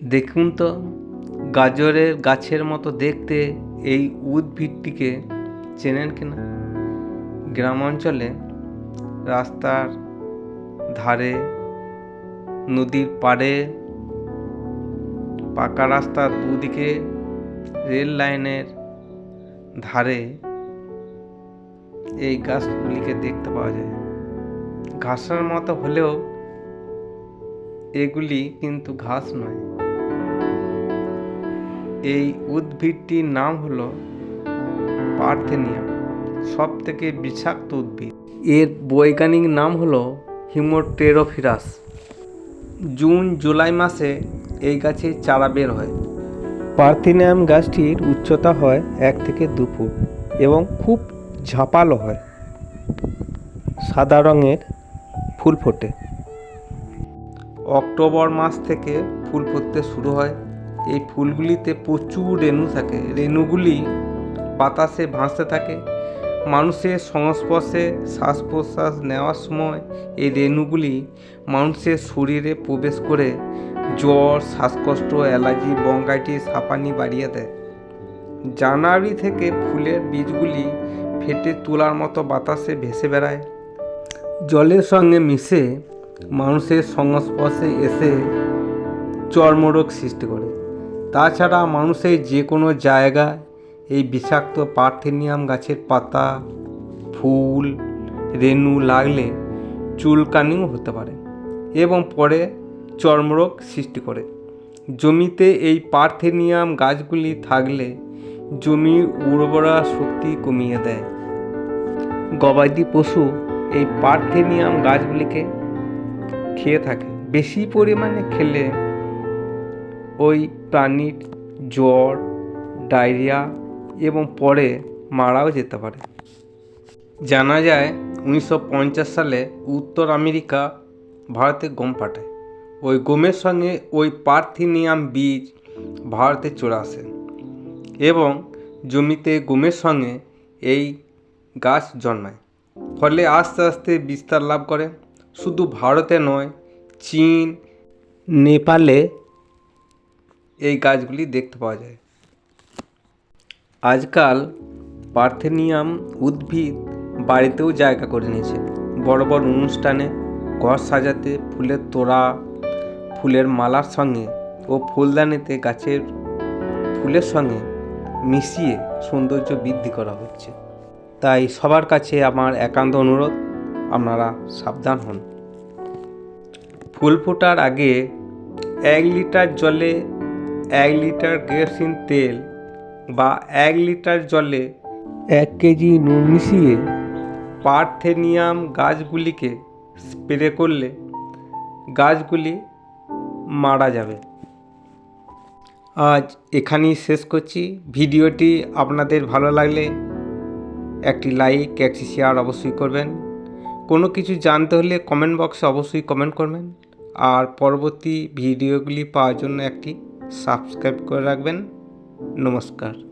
দেখুন তো, গাজরের গাছের মতো দেখতে এই উদ্ভিদটিকে চেনেন কিনা গ্রাম অঞ্চলে রাস্তার ধারে, নদীর পাড়ে, পাকা রাস্তার দুদিকে রেল লাইনের ধারে এই গাছগুলিকে দেখতে পাওয়া যায়। ঘাসের মতো হলেও এগুলি কিন্তু ঘাস নয়। এই উদ্ভিদটির নাম হলো পার্থেনিয়াম সব থেকে বিষাক্ত উদ্ভিদ। এর বৈজ্ঞানিক নাম হলো হিমোটেরোফিরাস। জুন, জুলাই মাসে এই গাছে চারা বের হয়। পার্থেনিয়াম গাছটির উচ্চতা হয় এক থেকে দু ফুট এবং খুব ঝাঁপালো হয়। সাদা রঙের ফুল ফোটে। অক্টোবর মাস থেকে ফুল ফুটতে শুরু হয়। এই ফুলগুলিতে প্রচুর রেণু থাকে। রেণুগুলি বাতাসে ভাসতে থাকে। মানুষের সংস্পর্শে শ্বাস প্রশ্বাস নেওয়ার সময় এই রেণুগুলি মানুষের শরীরে প্রবেশ করে জ্বর, শ্বাসকষ্ট, অ্যালার্জি, বঙ্গাইটিস, হাঁপানি বাড়িয়ে দেয়। জানুয়ারি থেকে ফুলের বীজগুলি ফেটে তোলার মতো বাতাসে ভেসে বেড়ায়। জলের সঙ্গে মিশে মানুষের সংস্পর্শে এসে চর্মরোগ সৃষ্টি করে। তাছাড়া মানুষের যে কোনো জায়গায় এই বিষাক্ত পার্থেনিয়াম গাছের পাতা, ফুল, রেণু লাগলে চুলকানিও হতে পারে এবং পরে চর্মরোগ সৃষ্টি করে। জমিতে এই পার্থেনিয়াম গাছগুলি থাকলে জমির উর্বরা শক্তি কমিয়ে দেয়। গবাদি পশু এই পার্থেনিয়াম গাছগুলিকে খেয়ে থাকে। বেশি পরিমাণে খেলে ওই প্রাণীর জ্বর, ডায়রিয়া এবং পরে মারাও যেতে পারে। জানা যায়, উনিশশো পঞ্চাশ সালে উত্তর আমেরিকা ভারতে গম পাঠায় ওই গমের সঙ্গে ওই পার্থিনিয়াম বীজ ভারতে চলে আসে এবং জমিতে গমের সঙ্গে এই গাছ জন্মায়। ফলে আস্তে আস্তে বিস্তার লাভ করে। শুধু ভারতে নয়, চীন, নেপালে এই গাছগুলি দেখতে পাওয়া যায়। আজকাল পার্থেনিয়াম উদ্ভিদ বাড়িতেও জায়গা করে নিয়েছে। বড় বড় অনুষ্ঠানে ঘর সাজাতে ফুলের তোড়া, ফুলের মালার সঙ্গে ও ফুলদানিতে গাছের ফুলের সঙ্গে মিশিয়ে সৌন্দর্য বৃদ্ধি করা হচ্ছে। তাই সবার কাছে আমার একান্ত অনুরোধ, আপনারা সাবধান হন। ফুল ফোটার আগে এক লিটার জলে এক লিটার কেরোসিন তেল বা এক লিটার জলে এক কেজি নুন মিশিয়ে পার্থেনিয়াম গাছগুলিকে স্প্রে করলে গাছগুলি মারা যাবে। আজ এখানেই শেষ করছি। ভিডিওটি আপনাদের ভালো লাগলে একটি লাইক, একটি শেয়ার অবশ্যই করবেন। কোনো কিছু জানতে হলে কমেন্ট বক্সে অবশ্যই কমেন্ট করবেন। আর পরবর্তী ভিডিওগুলি পাওয়ার জন্য একটি সাবস্ক্রাইব করে রাখবেন নমস্কার